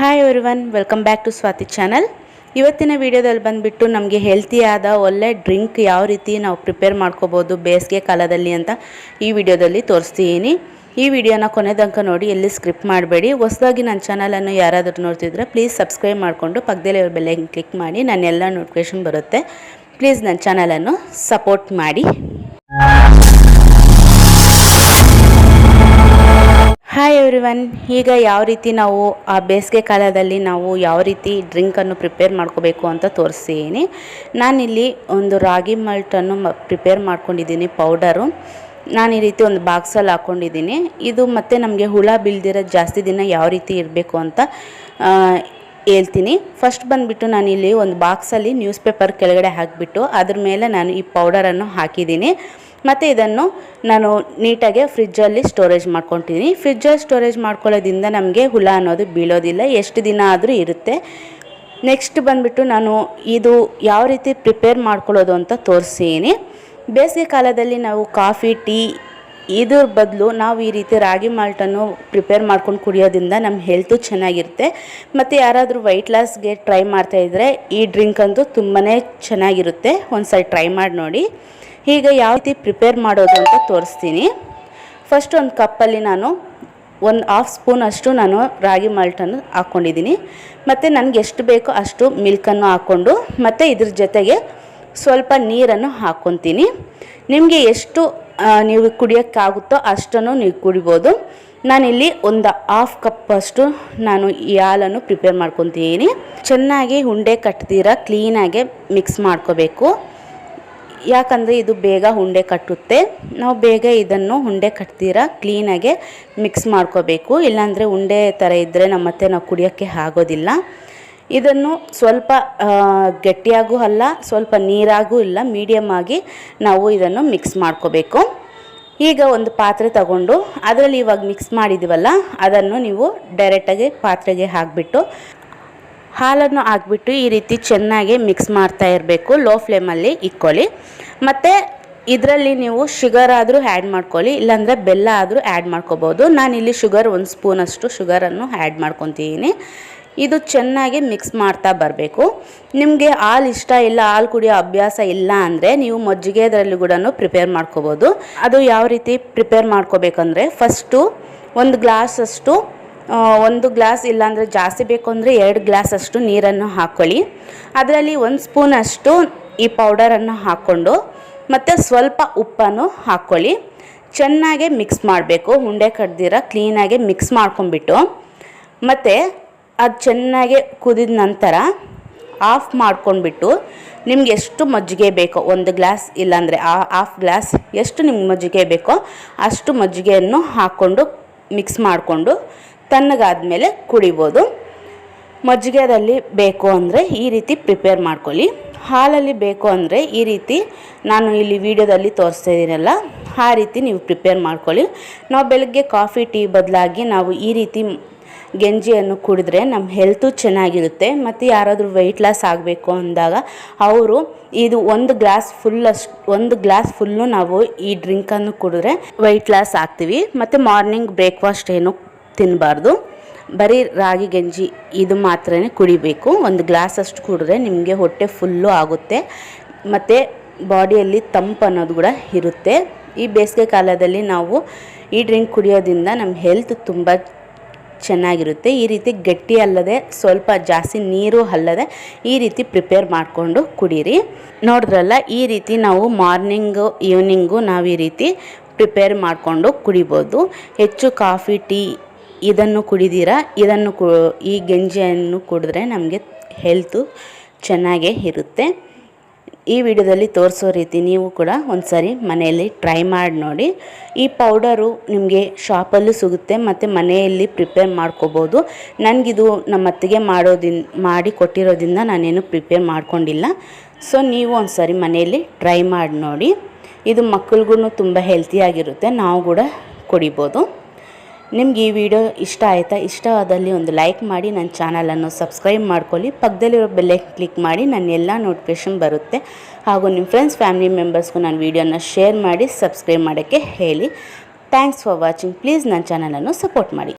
Hi everyone welcome back to Swati channel ಇವತ್ತಿನ ವಿಡಿಯೋದಲ್ಲಿ ಬಂದುಬಿಟ್ಟು ನಮಗೆ ಹೆಲ್ತಿಯಾದ ಒಳ್ಳೆ ಡ್ರಿಂಕ್ ಯಾವ ರೀತಿ ನಾವು ಪ್ರಿಪೇರ್ ಮಾಡ್ಕೋಬೋದು ಬೇಸಿಗೆ ಕಾಲದಲ್ಲಿ ಅಂತ ಈ ವಿಡಿಯೋದಲ್ಲಿ ತೋರಿಸ್ತೀನಿ. ಈ ವಿಡಿಯೋನ ಕೊನೆ ತನಕ ನೋಡಿ, ಎಲ್ಲಿ ಸ್ಕ್ರಿಪ್ಟ್ ಮಾಡಬೇಡಿ. ಹೊಸದಾಗಿ ನನ್ನ ಚಾನಲನ್ನು ಯಾರಾದರೂ ನೋಡ್ತಿದ್ರೆ ಪ್ಲೀಸ್ ಸಬ್ಸ್ಕ್ರೈಬ್ ಮಾಡಿಕೊಂಡು ಪಕ್ಕದಲ್ಲಿ ಅವ್ರ ಬೆಲೆ ಕ್ಲಿಕ್ ಮಾಡಿ, ನನ್ನೆಲ್ಲ ನೋಟಿಫಿಕೇಷನ್ ಬರುತ್ತೆ. ಪ್ಲೀಸ್ ನನ್ನ ಚಾನಲನ್ನು ಸಪೋರ್ಟ್ ಮಾಡಿ. ಎವ್ರಿವನ್ ಈಗ ಯಾವ ರೀತಿ ನಾವು ಆ ಬೇಸಿಗೆ ಕಾಲದಲ್ಲಿ ನಾವು ಯಾವ ರೀತಿ ಡ್ರಿಂಕನ್ನು ಪ್ರಿಪೇರ್ ಮಾಡ್ಕೋಬೇಕು ಅಂತ ತೋರಿಸ್ತೀನಿ. ನಾನಿಲ್ಲಿ ಒಂದು ರಾಗಿ ಮಲ್ಟನ್ನು ಪ್ರಿಪೇರ್ ಮಾಡ್ಕೊಂಡಿದ್ದೀನಿ ಪೌಡರು ನಾನು ಈ ರೀತಿ ಒಂದು ಬಾಕ್ಸಲ್ಲಿ ಹಾಕ್ಕೊಂಡಿದ್ದೀನಿ ಇದು ಮತ್ತೆ ನಮಗೆ ಹುಳ ಬೀಳ್ದಿರೋ ಜಾಸ್ತಿ ದಿನ ಯಾವ ರೀತಿ ಇರಬೇಕು ಅಂತ ಹೇಳ್ತೀನಿ. ಫಸ್ಟ್ ಬಂದುಬಿಟ್ಟು ನಾನಿಲ್ಲಿ ಒಂದು ಬಾಕ್ಸಲ್ಲಿ ನ್ಯೂಸ್ ಪೇಪರ್ ಕೆಳಗಡೆ ಹಾಕಿಬಿಟ್ಟು, ಅದ್ರ ಮೇಲೆ ನಾನು ಈ ಪೌಡರನ್ನು ಹಾಕಿದ್ದೀನಿ. ಮತ್ತು ಇದನ್ನು ನಾನು ನೀಟಾಗಿ ಫ್ರಿಜ್ಜಲ್ಲಿ ಸ್ಟೋರೇಜ್ ಮಾಡ್ಕೊತೀನಿ ಫ್ರಿಜ್ಜಲ್ಲಿ ಸ್ಟೋರೇಜ್ ಮಾಡ್ಕೊಳ್ಳೋದ್ರಿಂದ ನಮಗೆ ಹುಳ ಅನ್ನೋದು ಬೀಳೋದಿಲ್ಲ, ಎಷ್ಟು ದಿನ ಆದರೂ ಇರುತ್ತೆ. ನೆಕ್ಸ್ಟ್ ಬಂದುಬಿಟ್ಟು ನಾನು ಇದು ಯಾವ ರೀತಿ ಪ್ರಿಪೇರ್ ಮಾಡ್ಕೊಳ್ಳೋದು ಅಂತ ತೋರಿಸ್ತೀನಿ. ಬೇಸಿಗೆ ಕಾಲದಲ್ಲಿ ನಾವು ಕಾಫಿ, ಟೀ, ಇದ್ರ ಬದಲು ನಾವು ಈ ರೀತಿ ರಾಗಿ ಮಾಲ್ಟನ್ನು ಪ್ರಿಪೇರ್ ಮಾಡ್ಕೊಂಡು ಕುಡಿಯೋದ್ರಿಂದ ನಮ್ಮ ಹೆಲ್ತು ಚೆನ್ನಾಗಿರುತ್ತೆ. ಮತ್ತು ಯಾರಾದರೂ ವೈಟ್ ಲಾಸ್ಗೆ ಟ್ರೈ ಮಾಡ್ತಾಯಿದ್ರೆ ಈ ಡ್ರಿಂಕ್ ಅಂತೂ ತುಂಬಾ ಚೆನ್ನಾಗಿರುತ್ತೆ. ಒಂದು ಸಲ ಟ್ರೈ ಮಾಡಿ ನೋಡಿ. ಈಗ ಯಾವ ರೀತಿ ಪ್ರಿಪೇರ್ ಮಾಡೋದು ಅಂತ ತೋರಿಸ್ತೀನಿ. ಫಸ್ಟ್ ಒಂದು ಕಪ್ಪಲ್ಲಿ ನಾನು ಒಂದು ಹಾಫ್ ಸ್ಪೂನ್ ಅಷ್ಟು ನಾನು ರಾಗಿ ಮಾಲ್ಟನ್ನು ಹಾಕ್ಕೊಂಡಿದ್ದೀನಿ ಮತ್ತು ನನಗೆ ಎಷ್ಟು ಬೇಕೋ ಅಷ್ಟು ಮಿಲ್ಕನ್ನು ಹಾಕ್ಕೊಂಡು, ಮತ್ತು ಇದ್ರ ಜೊತೆಗೆ ಸ್ವಲ್ಪ ನೀರನ್ನು ಹಾಕ್ಕೊತೀನಿ. ನಿಮಗೆ ಎಷ್ಟು ನೀವು ಕುಡಿಯೋಕ್ಕಾಗುತ್ತೋ ಅಷ್ಟನ್ನು ನೀವು ಕುಡಿಬೋದು. ನಾನಿಲ್ಲಿ ಒಂದು ಹಾಫ್ ಕಪ್ ಅಷ್ಟು ನಾನು ಈ ಹಾಲನ್ನು ಪ್ರಿಪೇರ್ ಮಾಡ್ಕೊತೀನಿ. ಚೆನ್ನಾಗಿ ಉಂಡೆ ಕಟ್ತೀರ ಕ್ಲೀನಾಗೆ ಮಿಕ್ಸ್ ಮಾಡ್ಕೋಬೇಕು. ಯಾಕಂದರೆ ಇದು ಬೇಗ ಉಂಡೆ ಕಟ್ಟುತ್ತೆ. ನಾವು ಬೇಗ ಇದನ್ನು ಉಂಡೆ ಕಟ್ತೀರ? ಕ್ಲೀನಾಗೆ ಮಿಕ್ಸ್ ಮಾಡ್ಕೋಬೇಕು. ಇಲ್ಲಾಂದರೆ ಉಂಡೆ ಥರ ಇದ್ದರೆ ನಮ್ಮ ಮತ್ತೆ ನಾವು ಕುಡಿಯೋಕ್ಕೆ ಆಗೋದಿಲ್ಲ. ಇದನ್ನು ಸ್ವಲ್ಪ ಗಟ್ಟಿಯಾಗೂ ಅಲ್ಲ, ಸ್ವಲ್ಪ ನೀರಾಗೂ ಇಲ್ಲ ಮೀಡಿಯಮ್ ಆಗಿ ನಾವು ಇದನ್ನು ಮಿಕ್ಸ್ ಮಾಡ್ಕೋಬೇಕು. ಈಗ ಒಂದು ಪಾತ್ರೆ ತಗೊಂಡು, ಅದರಲ್ಲಿ ಇವಾಗ ಮಿಕ್ಸ್ ಮಾಡಿದ್ದೀವಲ್ಲ ಅದನ್ನು ನೀವು ಡೈರೆಕ್ಟಾಗಿ ಪಾತ್ರೆಗೆ ಹಾಕಿಬಿಟ್ಟು ಹಾಲನ್ನು ಹಾಕ್ಬಿಟ್ಟು ಈ ರೀತಿ ಚೆನ್ನಾಗಿ ಮಿಕ್ಸ್ ಮಾಡ್ತಾ ಇರಬೇಕು. ಲೋ ಫ್ಲೇಮಲ್ಲಿ ಇಕ್ಕೊಳ್ಳಿ ಮತ್ತು ಇದರಲ್ಲಿ ನೀವು ಶುಗರ್ ಆದರೂ ಆ್ಯಡ್ ಮಾಡ್ಕೊಳ್ಳಿ. ಇಲ್ಲಾಂದರೆ ಬೆಲ್ಲ ಆದರೂ ಆ್ಯಡ್ ಮಾಡ್ಕೋಬೋದು. ನಾನಿಲ್ಲಿ ಶುಗರ್ ಒಂದು ಸ್ಪೂನಷ್ಟು ಶುಗರನ್ನು ಆ್ಯಡ್ ಮಾಡ್ಕೊತೀನಿ. ಇದು ಚೆನ್ನಾಗಿ ಮಿಕ್ಸ್ ಮಾಡ್ತಾ ಬರಬೇಕು. ನಿಮಗೆ ಹಾಲು ಇಷ್ಟ ಇಲ್ಲ, ಹಾಲು ಕುಡಿಯೋ ಅಭ್ಯಾಸ ಇಲ್ಲ ಅಂದರೆ ನೀವು ಮಜ್ಜಿಗೆ ಅದರಲ್ಲಿ ಕೂಡ ಪ್ರಿಪೇರ್ ಮಾಡ್ಕೋಬೋದು. ಅದು ಯಾವ ರೀತಿ ಪ್ರಿಪೇರ್ ಮಾಡ್ಕೋಬೇಕಂದ್ರೆ ಫಸ್ಟು ಒಂದು ಗ್ಲಾಸಷ್ಟು ಒಂದು ಗ್ಲಾಸ್ ಇಲ್ಲಾಂದರೆ ಜಾಸ್ತಿ ಬೇಕು ಅಂದರೆ ಎರಡು ಗ್ಲಾಸ್ ಅಷ್ಟು ನೀರನ್ನು ಹಾಕ್ಕೊಳ್ಳಿ ಅದರಲ್ಲಿ ಒಂದು ಸ್ಪೂನಷ್ಟು ಈ ಪೌಡರನ್ನು ಹಾಕ್ಕೊಂಡು ಮತ್ತು ಸ್ವಲ್ಪ ಉಪ್ಪನ್ನು ಹಾಕ್ಕೊಳ್ಳಿ ಚೆನ್ನಾಗೆ ಮಿಕ್ಸ್ ಮಾಡಬೇಕು. ಉಂಡೆ ಕಡ್ದಿರ ಕ್ಲೀನಾಗಿ ಮಿಕ್ಸ್ ಮಾಡ್ಕೊಂಬಿಟ್ಟು ಮತ್ತು ಅದು ಚೆನ್ನಾಗೆ ಕುದಿದ ನಂತರ ಆಫ್ ಮಾಡ್ಕೊಂಡ್ಬಿಟ್ಟು ನಿಮ್ಗೆ ಎಷ್ಟು ಮಜ್ಜಿಗೆ ಬೇಕೋ ಒಂದು ಗ್ಲಾಸ್ ಇಲ್ಲಾಂದರೆ ಆ ಹಾಫ್ ಗ್ಲಾಸ್ ಎಷ್ಟು ನಿಮ್ಗೆ ಮಜ್ಜಿಗೆ ಬೇಕೋ ಅಷ್ಟು ಮಜ್ಜಿಗೆಯನ್ನು ಹಾಕ್ಕೊಂಡು ಮಿಕ್ಸ್ ಮಾಡಿಕೊಂಡು ತಣ್ಣಗಾದ್ಮೇಲೆ ಕುಡಿಬೋದು. ಮಜ್ಜಿಗೆದಲ್ಲಿ ಬೇಕು ಅಂದರೆ ಈ ರೀತಿ ಪ್ರಿಪೇರ್ ಮಾಡ್ಕೊಳ್ಳಿ. ಹಾಲಲ್ಲಿ ಬೇಕು ಅಂದರೆ ಈ ರೀತಿ ನಾನು ಇಲ್ಲಿ ವಿಡಿಯೋದಲ್ಲಿ ತೋರಿಸ್ತಾ ಇದ್ದೀನಲ್ಲ, ಆ ರೀತಿ ನೀವು ಪ್ರಿಪೇರ್ ಮಾಡ್ಕೊಳ್ಳಿ. ನಾವು ಬೆಳಗ್ಗೆ ಕಾಫಿ, ಟೀ ಬದಲಾಗಿ ನಾವು ಈ ರೀತಿ ಗೆಂಜಿಯನ್ನು ಕುಡಿದ್ರೆ ನಮ್ಮ ಹೆಲ್ತು ಚೆನ್ನಾಗಿರುತ್ತೆ. ಮತ್ತು ಯಾರಾದರೂ ವೆಯ್ಟ್ ಲಾಸ್ ಆಗಬೇಕು ಅಂದಾಗ ಅವರು ಇದು ಒಂದು ಗ್ಲಾಸ್ ಫುಲ್ ಅಷ್ಟು, ಒಂದು ಗ್ಲಾಸ್ ಫುಲ್ಲು ನಾವು ಈ ಡ್ರಿಂಕನ್ನು ಕುಡಿದ್ರೆ ವೆಯ್ಟ್ ಲಾಸ್ ಆಗ್ತೀವಿ. ಮತ್ತು ಮಾರ್ನಿಂಗ್ ಬ್ರೇಕ್ಫಾಸ್ಟ್ ಏನು ತಿನ್ನಬಾರ್ದು ಬರೀ ರಾಗಿ, ಗಂಜಿ ಇದು ಮಾತ್ರ ಕುಡಿಬೇಕು. ಒಂದು ಗ್ಲಾಸ್ ಅಷ್ಟು ಕುಡಿದ್ರೆ ನಿಮಗೆ ಹೊಟ್ಟೆ ಫುಲ್ಲು ಆಗುತ್ತೆ. ಮತ್ತು ಬಾಡಿಯಲ್ಲಿ ತಂಪು ಅನ್ನೋದು ಕೂಡ ಇರುತ್ತೆ. ಈ ಬೇಸಿಗೆ ಕಾಲದಲ್ಲಿ ನಾವು ಈ ಡ್ರಿಂಕ್ ಕುಡಿಯೋದ್ರಿಂದ ನಮ್ಮ ಹೆಲ್ತ್ ತುಂಬ ಚೆನ್ನಾಗಿರುತ್ತೆ. ಈ ರೀತಿ ಗಟ್ಟಿ ಅಲ್ಲದೆ ಸ್ವಲ್ಪ ಜಾಸ್ತಿ ನೀರು ಅಲ್ಲದೆ ಈ ರೀತಿ ಪ್ರಿಪೇರ್ ಮಾಡಿಕೊಂಡು ಕುಡೀರಿ. ನೋಡಿದ್ರಲ್ಲ, ಈ ರೀತಿ ನಾವು ಮಾರ್ನಿಂಗು, ಈವ್ನಿಂಗು ನಾವು ಈ ರೀತಿ ಪ್ರಿಪೇರ್ ಮಾಡಿಕೊಂಡು ಕುಡಿಬೋದು. ಹೆಚ್ಚು ಕಾಫಿ, ಟೀ ಇದನ್ನು ಕುಡಿದಿರ? ಇದನ್ನು ಕು, ಈ ಗಂಜಿಯನ್ನು ಕುಡಿದ್ರೆ ನಮಗೆ ಹೆಲ್ತು ಚೆನ್ನಾಗೇ ಇರುತ್ತೆ. ಈ ವಿಡಿಯೋದಲ್ಲಿ ತೋರಿಸೋ ರೀತಿ ನೀವು ಕೂಡ ಒಂದ್ಸರಿ ಮನೆಯಲ್ಲಿ ಟ್ರೈ ಮಾಡಿ ನೋಡಿ. ಈ ಪೌಡರು ನಿಮಗೆ ಶಾಪಲ್ಲೂ ಸಿಗುತ್ತೆ ಮತ್ತು ಮನೆಯಲ್ಲಿ ಪ್ರಿಪೇರ್ ಮಾಡ್ಕೋಬೋದು. ನನಗಿದು ನಮ್ಮ ಅತ್ತಿಗೆ ಮಾಡೋದಿನ್, ಮಾಡಿ ಕೊಟ್ಟಿರೋದ್ರಿಂದ ನಾನೇನು ಪ್ರಿಪೇರ್ ಮಾಡ್ಕೊಂಡಿಲ್ಲ. ಸೊ ನೀವು ಒಂದ್ಸರಿ ಮನೆಯಲ್ಲಿ ಟ್ರೈ ಮಾಡಿ ನೋಡಿ. ಇದು ಮಕ್ಕಳಿಗೂ ತುಂಬ ಹೆಲ್ತಿಯಾಗಿರುತ್ತೆ ನಾವು ಕೂಡ ಕುಡಿಬೋದು. ನಿಮ್ಗೆ ಈ ವಿಡಿಯೋ ಇಷ್ಟ ಆಯಿತಾ? ಇಷ್ಟ ಆದಲ್ಲಿ ಒಂದು ಲೈಕ್ ಮಾಡಿ ನನ್ನ ಚಾನಲನ್ನು ಸಬ್ಸ್ಕ್ರೈಬ್ ಮಾಡ್ಕೊಳ್ಳಿ. ಪಕ್ಕದಲ್ಲಿರೋ ಬೆಲ್ಲೆ ಕ್ಲಿಕ್ ಮಾಡಿ ನನ್ನ ಎಲ್ಲ ನೋಟಿಫಿಕೇಷನ್ ಬರುತ್ತೆ. ಹಾಗೂ ನಿಮ್ಮ ಫ್ರೆಂಡ್ಸ್ ಫ್ಯಾಮಿಲಿ ಮೆಂಬರ್ಸ್ಗೂ ನಾನು ವೀಡಿಯೋನ ಶೇರ್ ಮಾಡಿ ಸಬ್ಸ್ಕ್ರೈಬ್ ಮಾಡೋಕ್ಕೆ ಹೇಳಿ. ಥ್ಯಾಂಕ್ಸ್ ಫಾರ್ ವಾಚಿಂಗ್ ಪ್ಲೀಸ್ ನನ್ನ ಚಾನಲನ್ನು ಸಪೋರ್ಟ್ ಮಾಡಿ.